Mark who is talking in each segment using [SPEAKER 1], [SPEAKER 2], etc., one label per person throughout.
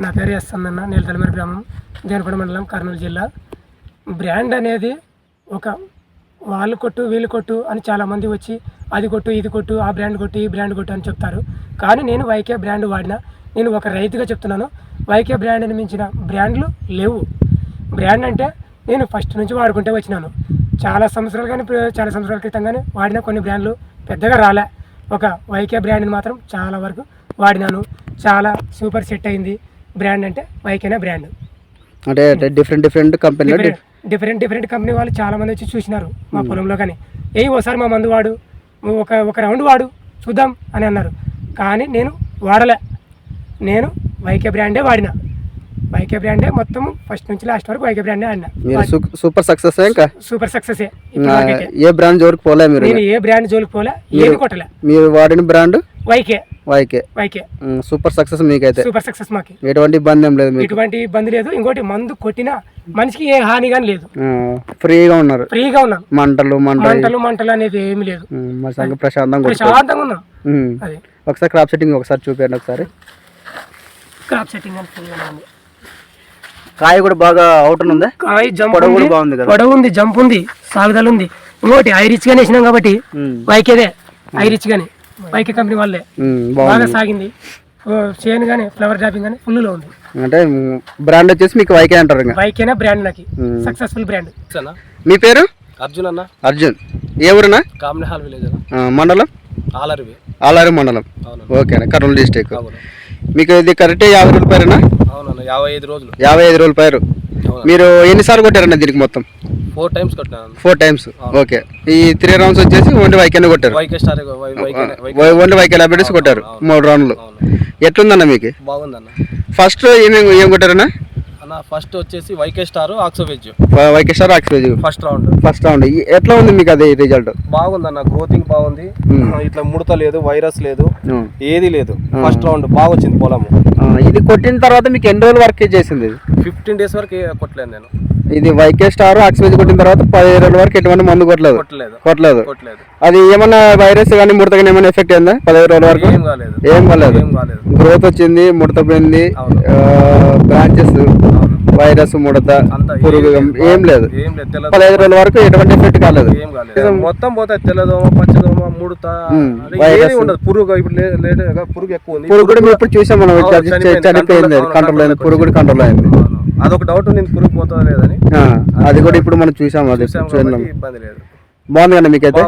[SPEAKER 1] నా పేరు ఎస్ అన్న నేను గ్రామం దేనిపడ మండలం కర్నూలు జిల్లా. బ్రాండ్ అనేది ఒక వాళ్ళు కొట్టు వీళ్ళు కొట్టు అని చాలామంది వచ్చి అది కొట్టు ఇది కొట్టు ఆ బ్రాండ్ కొట్టు ఈ బ్రాండ్ కొట్టు అని చెప్తారు. కానీ నేను వైకే బ్రాండ్ వాడిన నేను ఒక రైతుగా చెప్తున్నాను వైకే బ్రాండ్ని మించిన బ్రాండ్లు లేవు. బ్రాండ్ అంటే నేను ఫస్ట్ నుంచి వాడుకుంటే వచ్చినాను. చాలా సంవత్సరాలు కానీ చాలా సంవత్సరాల క్రితం కానీ వాడిన కొన్ని బ్రాండ్లు పెద్దగా రాలే. ఒక వైకే బ్రాండ్ని మాత్రం చాలా వరకు వాడినాను. చాలా సూపర్ సెట్ అయింది. బ్రాండ్ అంటే వైకేనే బ్రాండ్.
[SPEAKER 2] అంటే డిఫరెంట్ డిఫరెంట్ కంపెనీలో
[SPEAKER 1] డిఫరెంట్ డిఫరెంట్ కంపెనీ వాళ్ళు చాలా మంది వచ్చి చూసినారు మా పొలంలో కానీ. ఏ ఓసారి మా మందు వాడు ఒక ఒక రౌండ్ వాడు చూద్దాం అని అన్నారు. కానీ నేను వాడలే. నేను వైకే బ్రాండే వాడిన. వైకే బ్రాండే మొత్తం ఫస్ట్ నుంచి లాస్ట్ వరకు వైకే బ్రాండే ఆడిన.
[SPEAKER 2] సూపర్ సక్సెస్ ఇంకా?
[SPEAKER 1] సూపర్ సక్సెస్
[SPEAKER 2] ఏ. బ్రాండ్ జోలికి పోలే మీరు
[SPEAKER 1] నేను ఏ బ్రాండ్ జోలికి పోలే ఏది కొట్టలే.
[SPEAKER 2] మీరు వాడిన brand?
[SPEAKER 1] YK
[SPEAKER 2] YK
[SPEAKER 1] YK
[SPEAKER 2] super success మీకైతే.
[SPEAKER 1] సూపర్ సక్సెస్ మాకి.
[SPEAKER 2] ఎటువంటి ఇబ్బంది ఏం లేదు
[SPEAKER 1] ఎటువంటి ఇబ్బంది లేదు. ఇంకోటి మందు కొట్టినా మనిషికి ఏ హాని కానీ లేదు.
[SPEAKER 2] ఫ్రీగా ఉన్నారు.
[SPEAKER 1] ఫ్రీగా ఉన్నాం.
[SPEAKER 2] మంటలు మంటలు.
[SPEAKER 1] మంటలు అనేది ఏమీ లేదు.
[SPEAKER 2] ప్రశాంతంగా
[SPEAKER 1] ప్రశాంతంగా ఉన్నాం.
[SPEAKER 2] ఒకసారి క్రాప్ సెట్టింగ్ ఒకసారి చూపించండి ఒకసారి.
[SPEAKER 1] క్రాప్ సెట్టింగ్ అని
[SPEAKER 2] కాయ కూడా బాగా అవుట్ ఉందా.
[SPEAKER 1] కాయ జంప్
[SPEAKER 2] పొడవు
[SPEAKER 1] ఉంది.
[SPEAKER 2] కూడా బాగుంది కదా.
[SPEAKER 1] పొడవు ఉంది జంప్ ఉంది సాగుదల ఉంది. ఇంకోటి ఐరిచ్ గానే వేసినాం కాబట్టి వైకేదే ఐరిచ్ గాని. వైకే కంపెనీ వాళ్ళే. బాగా సాగింది. ఓ, చేను కానీ ఫ్లవర్ డ్రాపింగ్ కానీ ఫుల్లో ఉంది.
[SPEAKER 2] అంటే బ్రాండ్ వచ్చేసి మీకు వైకే అంటారు
[SPEAKER 1] వైకేనే బ్రాండ్ నాకు. సక్సెస్ఫుల్ బ్రాండ్
[SPEAKER 2] మీ పేరు?
[SPEAKER 3] అర్జున్ అన్న.
[SPEAKER 2] అర్జున్. ఏ ఊరునా
[SPEAKER 3] కామిని హాల్ విలేజ్
[SPEAKER 2] మండలం?
[SPEAKER 3] ఆలరివి.
[SPEAKER 2] ఆలారి మండలం. ఓకేనా కర్నూలు డిస్టిక్
[SPEAKER 3] అవును.
[SPEAKER 2] మీకు ఇది కరెక్ట్ యాభై రోజుల పైరునా
[SPEAKER 3] అవునన్న యాభై ఐదు రోజులు.
[SPEAKER 2] యాభై ఐదు రోజుల పైరు. మీరు ఎన్నిసార్లు కొట్టారన్న దీనికి మొత్తం?
[SPEAKER 3] ఫోర్ టైమ్స్ కొట్టినాను
[SPEAKER 2] ఫోర్ టైమ్స్ ఓకే ఈ త్రీ రౌండ్స్ వచ్చేసి ఓన్లీ వైకెన్ కొట్టారు. ఓన్లీ వైకెన్ అబిడెస్ కొట్టారు. మూడు రౌండ్లు ఎట్లుందన్న మీకు?
[SPEAKER 3] బాగుందన్న.
[SPEAKER 2] ఫస్ట్ ఏమేమి ఏం కొట్టారన్న?
[SPEAKER 3] అన్న ఫస్ట్ వచ్చేసి YK star Oxo veg
[SPEAKER 2] YK star ఆక్సివేజ్
[SPEAKER 3] first round
[SPEAKER 2] first round ఎట్లా ఉంది మీకు అది రిజల్ట్
[SPEAKER 3] బాగుందన్న గ్రోతింగ్ బాగుంది.
[SPEAKER 2] Hmm.
[SPEAKER 3] ఇట్లా ముడత లేదు వైరస్ లేదు ఏది లేదు. ఫస్ట్ రౌండ్ బాగా వచ్చింది పొలము.
[SPEAKER 2] ఇది కొట్టిన తర్వాత మీకు ఎన్ని రోజులు వర్క్ చేసింది?
[SPEAKER 3] ఫిఫ్టీన్ డేస్ వరకు కొట్టలేదు నేను.
[SPEAKER 2] ఇది వైకే స్టార్ ఆక్సివేజ్ కొట్టిన తర్వాత పదిహేను రోజుల వరకు ఎటువంటి మందు కొట్టలేదు.
[SPEAKER 3] కొట్టలేదు.
[SPEAKER 2] కొట్టలేదు.
[SPEAKER 3] కొట్టలేదు.
[SPEAKER 2] అది ఏమన్నా వైరస్ కానీ ముడత కానీ ఏమైనా ఎఫెక్ట్ అయిందా? పదిహేను రోజుల వరకు?
[SPEAKER 3] ఏం కాలేదు.
[SPEAKER 2] ఏం కాలేదు. గ్రోత్ వచ్చింది ముడత పోయింది. బ్రాంచెస్ వైరస్ ముడత పురుగు
[SPEAKER 3] ఏం
[SPEAKER 2] లేదు. పదహైదు రోజుల వరకు ఎటువంటి ఎఫెక్ట్ కాలేదు.
[SPEAKER 3] మొత్తం పోతాయి. తెల్లదోమ పచ్చదోమ ముడత
[SPEAKER 2] వైరస్.
[SPEAKER 3] ఉండదు. పురుగు ఇప్పుడు పురుగు ఎక్కువ ఉంది.
[SPEAKER 2] పురుగు కూడా ఇప్పుడు చూసాం మనం
[SPEAKER 3] చనిపోయింది. కంట్రోల్-
[SPEAKER 2] అయింది పురుగు కూడా కంట్రోల్ అయింది.
[SPEAKER 3] అదొక డౌట్ ఉంది. పురుగు పోతుందా లేదని
[SPEAKER 2] అది కూడా ఇప్పుడు మనం చూసాం అది
[SPEAKER 3] ఇబ్బంది లేదు.
[SPEAKER 2] బాగుంది కదా మీకైతే?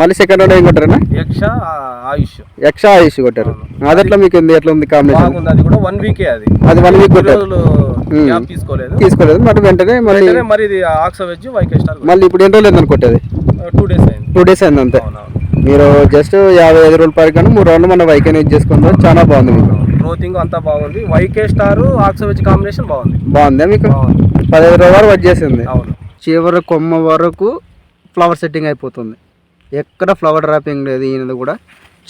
[SPEAKER 2] మళ్ళీ సెకండ్ రౌండ్ ఏం కొట్టారన్నా?
[SPEAKER 3] యక్ష ఆయుష్.
[SPEAKER 2] ఎక్స్ట్రా ఆయుష్ కొట్టారు. అది ఎట్లా మీకు ఉంది? ఎట్లా ఉంది కాంబినేషన్
[SPEAKER 3] అది కూడా వన్ వీకే అది.
[SPEAKER 2] అది వన్ వీక్ కొట్టారు.
[SPEAKER 3] రోజులు తీసుకోలేదు.
[SPEAKER 2] తీసుకోలేదు. మరి వెంటనే
[SPEAKER 3] వెంటనే మరి ఇది ఆక్సో వెజ్ వైకే స్టార్
[SPEAKER 2] మళ్ళీ ఇప్పుడు ఎన్ని రోజులు అయిందని కొట్టేది
[SPEAKER 3] టూ డేస్ అయింది.
[SPEAKER 2] టూ డేస్ అయింది అంతే. మీరు జస్ట్ యాభై ఐదు రోజుల పైకి కానీ మూడు రౌండ్లు మన వైకెన్ యూజ్ చేసుకుంటారు చాలా బాగుంది మీకు.
[SPEAKER 3] గ్రోతింగ్ అంతా బాగుంది. YK star Oxo veg combination బాగుంది.
[SPEAKER 2] బాగుందా మీకు? పదిహేను రోజుల వరకు వచ్చేసింది.
[SPEAKER 3] అవును.
[SPEAKER 2] చివరి కొమ్మ వరకు ఫ్లవర్ సెట్టింగ్ అయిపోతుంది. ఎక్కడ ఫ్లవర్ డ్రాపింగ్ లేదు ఈయనది కూడా.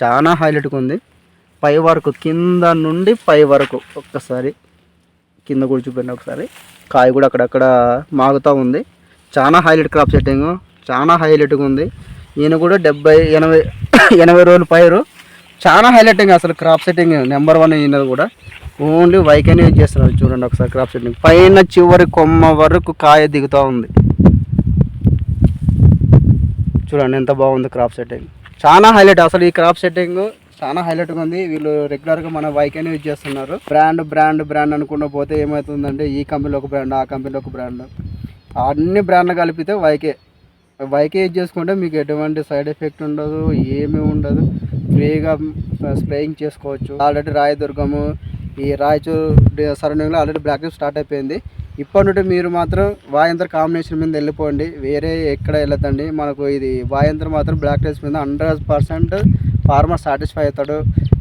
[SPEAKER 2] చాలా హైలైట్గా ఉంది. పై వరకు కింద నుండి పై వరకు ఒక్కసారి కింద కూడా చూపండి ఒకసారి. కాయ కూడా అక్కడక్కడ మాగుతూ ఉంది. చాలా హైలైట్ క్రాప్ సెట్టింగ్. చాలా హైలైట్గా ఉంది. ఈయన కూడా డెబ్బై ఎనభై ఎనభై రోజులు పైరు. చాలా హైలైటింగ్ అసలు క్రాప్ సెట్టింగ్ నెంబర్ వన్ ఈయనది కూడా. ఓన్లీ వైకనే యూజ్ చేస్తున్నారు. చూడండి ఒకసారి క్రాప్ సెట్టింగ్. పైన చివరి కొమ్మ వరకు కాయ దిగుతూ ఉంది. చూడండి ఎంత బాగుంది క్రాప్ సెట్టింగ్ చాలా హైలైట్ అసలు ఈ క్రాప్ సెట్టింగ్ చాలా హైలైట్గా ఉంది. వీళ్ళు రెగ్యులర్గా మన వైకెన్ యూజ్ చేస్తున్నారు. బ్రాండ్ బ్రాండ్ బ్రాండ్ అనుకుంటూ పోతే ఏమవుతుందంటే ఈ కంపెనీలో ఒక బ్రాండ్ ఆ కంపెనీలో ఒక బ్రాండ్ అన్ని బ్రాండ్లు కలిపితే వైకే వైకే యూజ్ చేసుకుంటే మీకు ఎటువంటి సైడ్ ఎఫెక్ట్ ఉండదు ఏమీ ఉండదు. ఫ్రీగా స్ప్రేయింగ్ చేసుకోవచ్చు. ఆల్రెడీ రాయదుర్గము ఈ రాయచూర్ సరౌండింగ్లో ఆల్రెడీ బ్లాక్ స్టార్ట్ అయిపోయింది. ఇప్పటి నుండి మీరు మాత్రం వాయంత్ర కాంబినేషన్ మీద వెళ్ళిపోండి. వేరే ఎక్కడ వెళ్ళదండి మనకు ఇది వాయంత్ర మాత్రం బ్లాక్ రైస్ మీద హండ్రెడ్ పర్సెంట్ ఫార్మర్ సాటిస్ఫై అవుతాడు.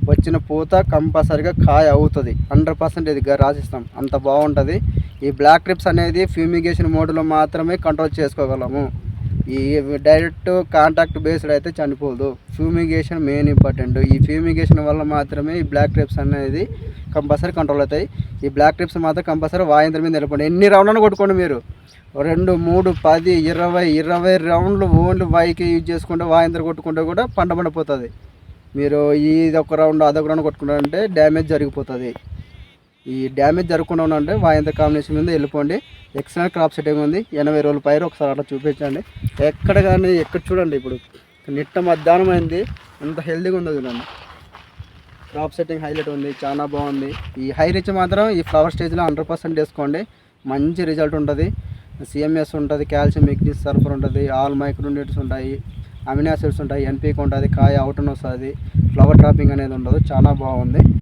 [SPEAKER 2] వచ్చిన పూత కంపల్సరిగా కాయ అవుతుంది. హండ్రెడ్ పర్సెంట్ ఇది రాసిస్తాం. అంత బాగుంటుంది. ఈ బ్లాక్ ట్రిప్స్ అనేది ఫ్యూమిగేషన్ మోడ్లో మాత్రమే కంట్రోల్ చేసుకోగలము. ఈ డైరెక్ట్ కాంటాక్ట్ బేస్డ్ అయితే చనిపోదు. Fumigation main important. ఈ ఫ్యూమిగేషన్ వల్ల మాత్రమే ఈ బ్లాక్ ట్రిప్స్ అనేది కంపల్సరీ కంట్రోల్ అవుతాయి. ఈ బ్లాక్ ట్రిప్స్ మాత్రం కంపల్సరీ వాయింద్ర మీద నిలబడి. ఎన్ని రౌండ్లను కొట్టుకోండి మీరు? రెండు మూడు పది ఇరవై ఇరవై రౌండ్లు ఓన్లీ వైకి యూజ్ చేసుకుంటే వాయింద్ర కొట్టుకుంటే కూడా పంట పండిపోతుంది మీరు ఇది ఒక రౌండ్ అదొక రౌండ్ కొట్టుకుంటారంటే డ్యామేజ్ జరిగిపోతుంది. ఈ డ్యామేజ్ జరగకుండా ఉండాలంటే వాయింత కాంబినేషన్ మీద వెళ్ళిపోండి. ఎక్సలెంట్ క్రాప్ సెట్టింగ్ ఉంది. ఎనభై రోజుల పైరు ఒకసారి అట్లా చూపించండి. ఎక్కడ కానీ ఎక్కడ చూడండి ఇప్పుడు. నిట్ట మధ్యాహ్నం అయింది. ఎంత హెల్దీగా ఉందో చూడండి. క్రాప్ సెట్టింగ్ హైలైట్ ఉంది. చాలా బాగుంది. ఈ హై రిచ్ మాత్రం ఈ ఫ్లవర్ స్టేజ్లో హండ్రెడ్ పర్సెంట్ వేసుకోండి. మంచి రిజల్ట్ ఉంటుంది. సిఎంఎస్ ఉంటుంది కాల్షియం మెగ్నీస్ సల్ఫర్ ఉంటుంది. ఆల్ మైక్రోన్యూట్స్ ఉంటాయి. అమినాసిడ్స్ ఉంటాయి. ఎన్పీకి ఉంటుంది. కాయ అవుట్ వస్తుంది ఫ్లవర్ డ్రాపింగ్ అనేది ఉండదు. చాలా బాగుంది.